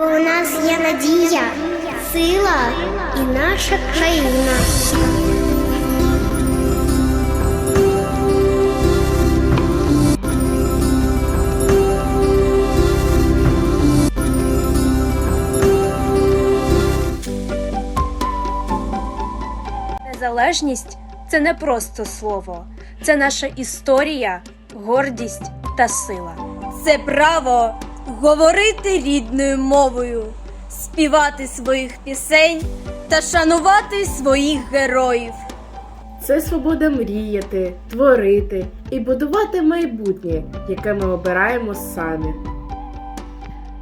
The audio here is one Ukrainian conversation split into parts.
У нас є надія, сила і наша країна. Незалежність це не просто слово, це наша історія, гордість та сила. Це право говорити рідною мовою, співати своїх пісень та шанувати своїх героїв. Це свобода мріяти, творити і будувати майбутнє, яке ми обираємо самі.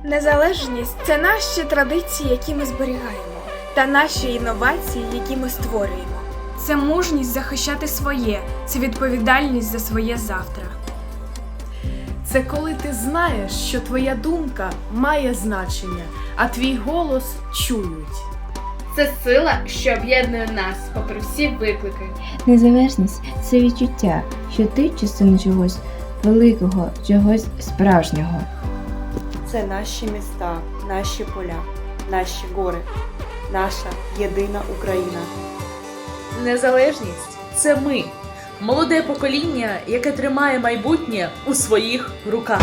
Незалежність це наші традиції, які ми зберігаємо, та наші інновації, які ми створюємо. Це мужність захищати своє, це відповідальність за своє завтра. Це коли ти знаєш, що твоя думка має значення, а твій голос чують. Це сила, що об'єднує нас попри всі виклики. Незалежність це відчуття, що ти частина чогось великого, чогось справжнього. Це наші міста, наші поля, наші гори, наша єдина Україна. Незалежність це ми, молоде покоління, яке тримає майбутнє у своїх руках.